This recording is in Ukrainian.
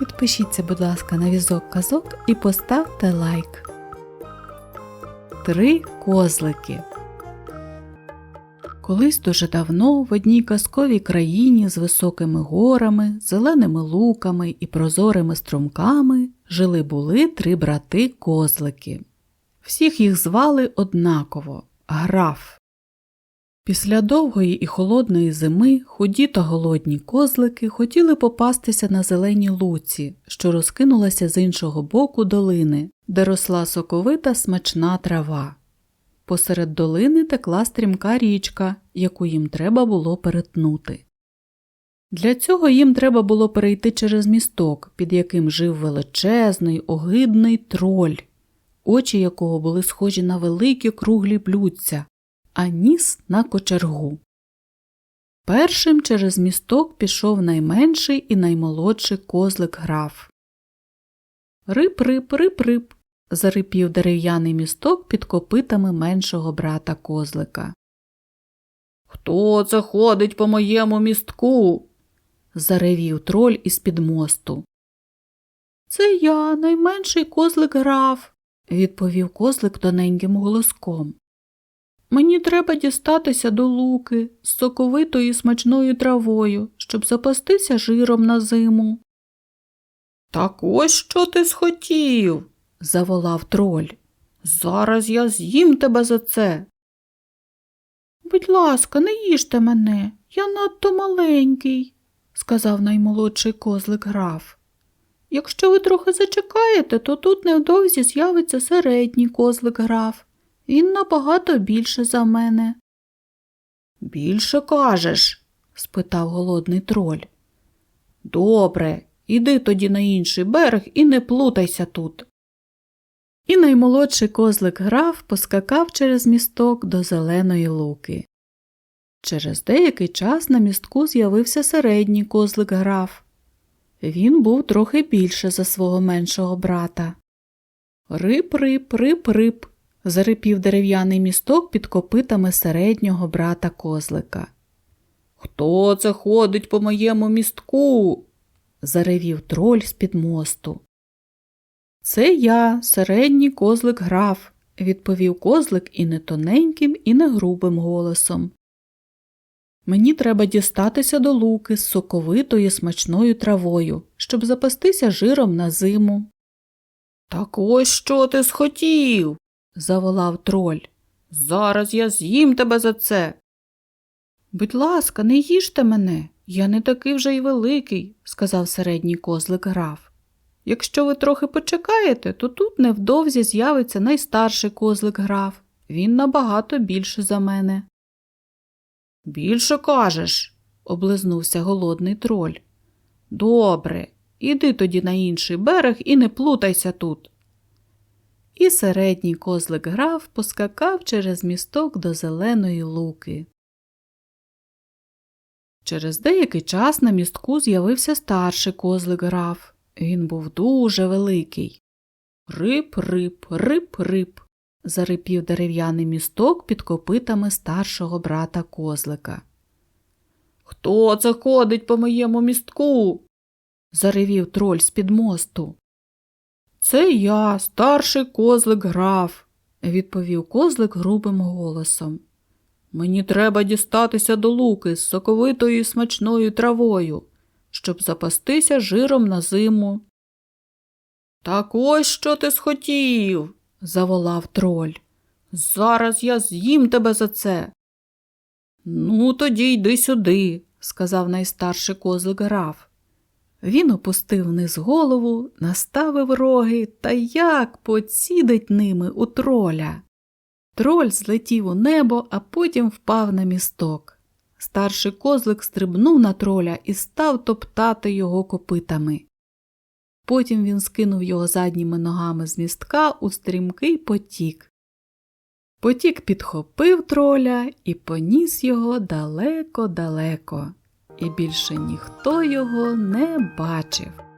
Підпишіться, будь ласка, на візок казок і поставте лайк. Три козлики. Колись дуже давно в одній казковій країні з високими горами, зеленими луками і прозорими струмками жили були три брати козлики. Всіх їх звали однаково граф. Після довгої і холодної зими худі та голодні козлики хотіли попастися на зеленій луці, що розкинулася з іншого боку долини, де росла соковита смачна трава. Посеред долини текла стрімка річка, яку їм треба було перетнути. Для цього їм треба було перейти через місток, під яким жив величезний, огидний троль, очі якого були схожі на великі круглі блюдця, а ніс на кочергу. Першим через місток пішов найменший і наймолодший козлик граф. Рип-рип, рип-рип. зарипів дерев'яний місток під копитами меншого брата козлика. Хто це ходить по моєму містку? заревів троль із під мосту. Це я, найменший козлик граф, відповів козлик тоненьким голоском. Мені треба дістатися до луки з соковитою і смачною травою, щоб запастися жиром на зиму. Так ось що ти схотів, заволав троль. Зараз я з'їм тебе за це. Будь ласка, не їжте мене, я надто маленький, сказав наймолодший козлик граф. Якщо ви трохи зачекаєте, то тут невдовзі з'явиться середній козлик граф. Він набагато більше за мене. Більше кажеш? спитав голодний троль. Добре, іди тоді на інший берег і не плутайся тут. І наймолодший козлик граф поскакав через місток до зеленої луки. Через деякий час на містку з'явився середній козлик граф. Він був трохи більше за свого меншого брата. Рип-рип, рип-рип, зарипів дерев'яний місток під копитами середнього брата козлика. Хто це ходить по моєму містку? заревів троль з-під мосту. Це я, середній козлик граф, відповів козлик і не тоненьким, і не грубим голосом. Мені треба дістатися до луки з соковитою смачною травою, щоб запастися жиром на зиму. Так ось що ти схотів, заволав троль. Зараз я з'їм тебе за це. Будь ласка, не їжте мене, я не такий вже й великий, сказав середній козлик граф. Якщо ви трохи почекаєте, то тут невдовзі з'явиться найстарший козлик граф. Він набагато більше за мене. Більше кажеш, облизнувся голодний троль. Добре, іди тоді на інший берег і не плутайся тут. І середній козлик граф поскакав через місток до зеленої луки. Через деякий час на містку з'явився старший козлик граф. Він був дуже великий. Рип-рип, рип-рип, зарипів дерев'яний місток під копитами старшого брата козлика. Хто це ходить по моєму містку? заревів троль з-під мосту. Це я, старший козлик граф, відповів козлик грубим голосом. Мені треба дістатися до луки з соковитою і смачною травою, щоб запастися жиром на зиму. Так ось що ти схотів, заволав троль. Зараз я з'їм тебе за це. Ну, тоді йди сюди, сказав найстарший козлик граф. Він опустив вниз голову, наставив роги та як поцідить ними у троля. Троль злетів у небо, а потім впав на місток. Старший козлик стрибнув на троля і став топтати його копитами. Потім він скинув його задніми ногами з містка у стрімкий потік. Потік підхопив троля і поніс його далеко-далеко, і більше ніхто його не бачив.